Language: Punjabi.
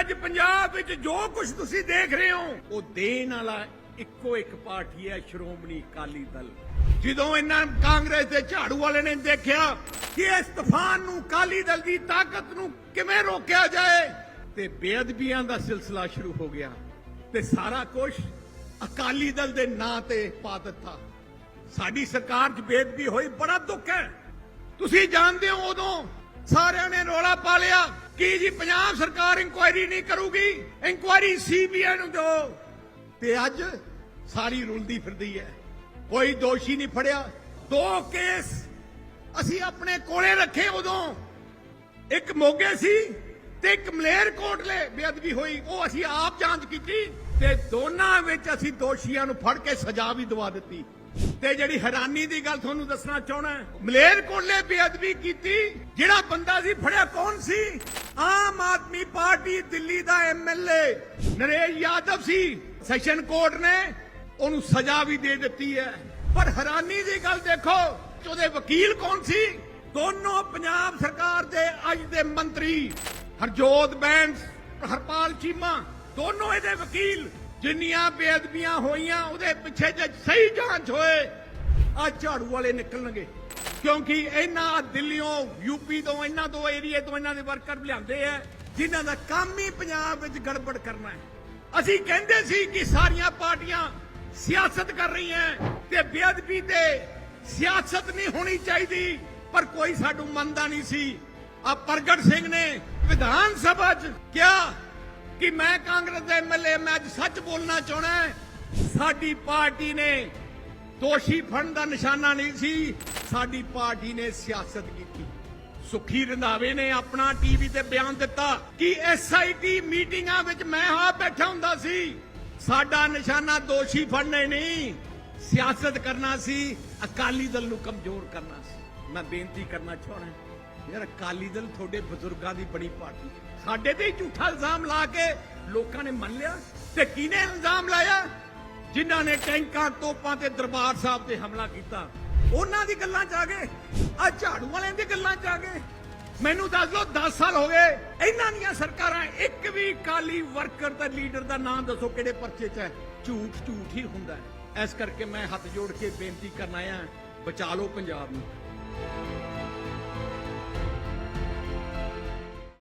ਅੱਜ ਪੰਜਾਬ ਵਿੱਚ ਜੋ ਕੁਝ ਤੁਸੀਂ ਦੇਖ ਰਹੇ ਹੋ, ਉਹ ਦੇਣ ਵਾਲਾ ਇੱਕੋ ਇੱਕ ਪਾਰਟੀ ਹੈ ਸ਼੍ਰੋਮਣੀ ਅਕਾਲੀ ਦਲ। ਜਦੋਂ ਇਹਨਾਂ ਕਾਂਗਰਸ ਦੇ ਝਾੜੂ ਵਾਲੇ ਨੇ ਦੇਖਿਆ ਕਿ ਇਸ ਤੂਫਾਨ ਨੂੰ ਅਕਾਲੀ ਦਲ ਦੀ ਤਾਕਤ ਨੂੰ ਕਿਵੇਂ ਰੋਕਿਆ ਜਾਏ, ਤੇ ਬੇਅਦਬੀਆਂ ਦਾ ਸਿਲਸਿਲਾ ਸ਼ੁਰੂ ਹੋ ਗਿਆ। ਤੇ ਸਾਰਾ ਕੁਝ ਅਕਾਲੀ ਦਲ ਦੇ ਨਾਂ ਤੇ ਪਾ ਦਿੱਤਾ। ਸਾਡੀ ਸਰਕਾਰ 'ਚ ਬੇਅਦਬੀ ਹੋਈ, ਬੜਾ ਦੁੱਖ ਹੈ। ਤੁਸੀਂ ਜਾਣਦੇ ਹੋ ਉਦੋਂ ਸਾਰਿਆਂ ਨੇ ਰੋਲਾ ਪਾ ਲਿਆ। ਕੀ ਜੀ ਪੰਜਾਬ ਸਰਕਾਰ ਇਨਕੁਆਇਰੀ ਨਹੀਂ ਕਰੂਗੀ? ਇਨਕੁਆਇਰੀ ਸੀਬੀਆਈ ਨੂੰ ਦਿਓ। ਤੇ ਅੱਜ ਸਾਰੀ ਰੁਲਦੀ ਫਿਰਦੀ ਹੈ। ਕੋਈ ਦੋਸ਼ੀ ਨਹੀਂ ਫੜਿਆ। ਦੋ ਕੇਸ ਅਸੀਂ ਆਪਣੇ ਕੋਲੇ ਰੱਖੇ ਉਦੋਂ। ਇੱਕ ਮੋਗੇ ਸੀ ਤੇ ਇੱਕ ਮਲੇਰ ਕੋਟਲੇ ਬੇਅਦਬੀ ਹੋਈ। ਉਹ ਅਸੀਂ ਆਪ ਜਾਂਚ ਕੀਤੀ ਤੇ ਦੋਨਾਂ ਵਿੱਚ ਅਸੀਂ ਦੋਸ਼ੀਆਂ ਨੂੰ ਫੜ ਕੇ ਸਜ਼ਾ ਵੀ ਦਵਾ ਦਿੱਤੀ। ਤੇ ਜਿਹੜੀ ਹੈਰਾਨੀ ਦੀ ਗੱਲ ਤੁਹਾਨੂੰ ਦੱਸਣਾ ਚਾਹਣਾ ਮਲੇਰ ਕੋਟਲੇ ਬੇਅਦਬੀ ਕੀਤੀ। ਜਿਹੜਾ ਬੰਦਾ ਸੀ, ਫੜਿਆ ਕੌਣ ਸੀ? ਆਮ ਆਦਮੀ ਪਾਰਟੀ ਦਿੱਲੀ ਦਾ ਐਮਐਲਏ ਨਰੇਸ਼ ਯਾਦਵ ਸੀ, ਸੈਸ਼ਨ ਕੋਰਟ ਨੇ ਉਹਨੂੰ ਸਜ਼ਾ ਵੀ ਦੇ ਦਿੱਤੀ ਹੈ। ਪਰ ਹੈਰਾਨੀ ਦੀ ਗੱਲ ਦੇਖੋ ਕਿ ਉਹਦੇ ਵਕੀਲ ਕੌਣ ਸੀ? ਦੋਨੋਂ ਪੰਜਾਬ ਸਰਕਾਰ ਦੇ ਅੱਜ ਦੇ ਮੰਤਰੀ ਹਰਜੋਤ ਬੈਂਸ, ਹਰਪਾਲ ਚੀਮਾ, ਦੋਨੋਂ ਇਹਦੇ ਵਕੀਲ ਜਿੰਨੀਆਂ ਬੇਅਦਬੀਆਂ ਹੋਈਆਂ ਉਹਦੇ ਪਿੱਛੇ ਜੇ ਸਹੀ ਜਾਂਚ ਹੋਏ ਆ ਝਾੜੂ ਵਾਲੇ ਨਿਕਲਣਗੇ। ਕਿਉਂਕਿ ਇਹਨਾਂ ਦਿੱਲੀੋਂ ਯੂਪੀ ਤੋਂ, ਇਹਨਾਂ ਤੋਂ ਏਰੀਏ ਤੋਂ ਇਹਨਾਂ ਦੇ ਵਰਕਰ ਲਿਆਂਦੇ ਆ, ਜਿਨ੍ਹਾਂ ਦਾ ਕੰਮ ਹੀ ਪੰਜਾਬ ਵਿੱਚ ਗੜਬੜ ਕਰਨਾ ਹੈ। ਅਸੀਂ ਕਹਿੰਦੇ ਸੀ ਕਿ ਸਾਰੀਆਂ ਪਾਰਟੀਆਂ ਸਿਆਸਤ ਕਰ ਰਹੀਆਂ ਤੇ ਬੇਅਦਬੀ ਤੇ ਸਿਆਸਤ ਨਹੀਂ ਹੋਣੀ ਚਾਹੀਦੀ, ਪਰ ਕੋਈ ਸਾਨੂੰ ਮੰਨਦਾ ਨਹੀਂ ਸੀ। ਆ ਪ੍ਰਗਟ ਸਿੰਘ ਨੇ ਵਿਧਾਨ ਸਭਾ 'ਚ ਕਿਹਾ ਕਿ ਮੈਂ ਕਾਂਗਰਸ ਦਾ ਐਮਐਲਏ ਮੈਂ ਅੱਜ ਸੱਚ ਬੋਲਣਾ ਚਾਹਣਾ ਸਾਡੀ ਪਾਰਟੀ ਨੇ ਦੋਸ਼ੀ ਫੜਨ ਦਾ ਨਿਸ਼ਾਨਾ ਨਹੀਂ ਸੀ ਸਾਡੀ ਪਾਰਟੀ ਨੇ ਸਿਆਸਤ ਕੀਤੀ। ਸੁਖੀ ਰੰਧਾਵੇ ਨੇ ਆਪਣਾ ਟੀਵੀ ਤੇ ਬਿਆਨ ਦਿੱਤਾ ਕਿ ਐਸਆਈਟੀ ਮੀਟਿੰਗਾਂ ਵਿੱਚ ਮੈਂ ਆ ਬੈਠਾ ਹੁੰਦਾ ਸੀ। ਸਾਡਾ ਨਿਸ਼ਾਨਾ ਦੋਸ਼ੀ ਫੜਨੇ ਨਹੀਂ। ਸਿਆਸਤ ਕਰਨਾ ਸੀ, ਅਕਾਲੀ ਦਲ ਨੂੰ ਕਮਜ਼ੋਰ ਕਰਨਾ ਸੀ। ਮੈਂ ਬੇਨਤੀ ਕਰਨਾ ਚਾਹਣਾ ਯਾਰ ਅਕਾਲੀ ਦਲ ਤੁਹਾਡੇ ਬਜ਼ੁਰਗਾਂ ਦੀ ਬੜੀ ਪਾਰਟੀ ਸਾਡੇ ਤੇ ਝੂਠਾ ਇਲਜ਼ਾਮ ਲਾ ਕੇ ਲੋਕਾਂ ਨੇ ਮੰਨ ਲਿਆ ਤੇ ਕਿਹਨੇ ਇਲਜ਼ਾਮ ਲਾਇਆ? ਜਿਨ੍ਹਾਂ ਨੇ ਟੈਂਕਾਂ, ਤੋਪਾਂ ਤੇ ਦਰਬਾਰ ਸਾਹਿਬ ਤੇ ਹਮਲਾ ਕੀਤਾ। ਉਹਨਾਂ ਦੀ ਗੱਲਾਂ ਚ ਆ ਗਏ। ਆ ਝਾੜੂ ਵਾਲਿਆਂ ਦੀ ਗੱਲਾਂ ਚ ਆ ਗਏ। ਮੈਨੂੰ ਦੱਸ ਲਓ 10 ਸਾਲ ਹੋ ਗਏ, ਇਹਨਾਂ ਦੀਆਂ ਸਰਕਾਰਾਂ ਇੱਕ ਵੀ ਕਾਲੀ ਵਰਕਰ ਦਾ ਲੀਡਰ ਦਾ ਨਾਮ ਦੱਸੋ ਕਿਹੜੇ ਪਰਚੇ 'ਚ ਹੈ। ਝੂਠ ਝੂਠ ਹੀ ਹੁੰਦਾ ਇਸ ਕਰਕੇ ਮੈਂ ਹੱਥ ਜੋੜ ਕੇ ਬੇਨਤੀ ਕਰਨ ਆਇਆ ਬਚਾ ਲਓ ਪੰਜਾਬ ਨੂੰ।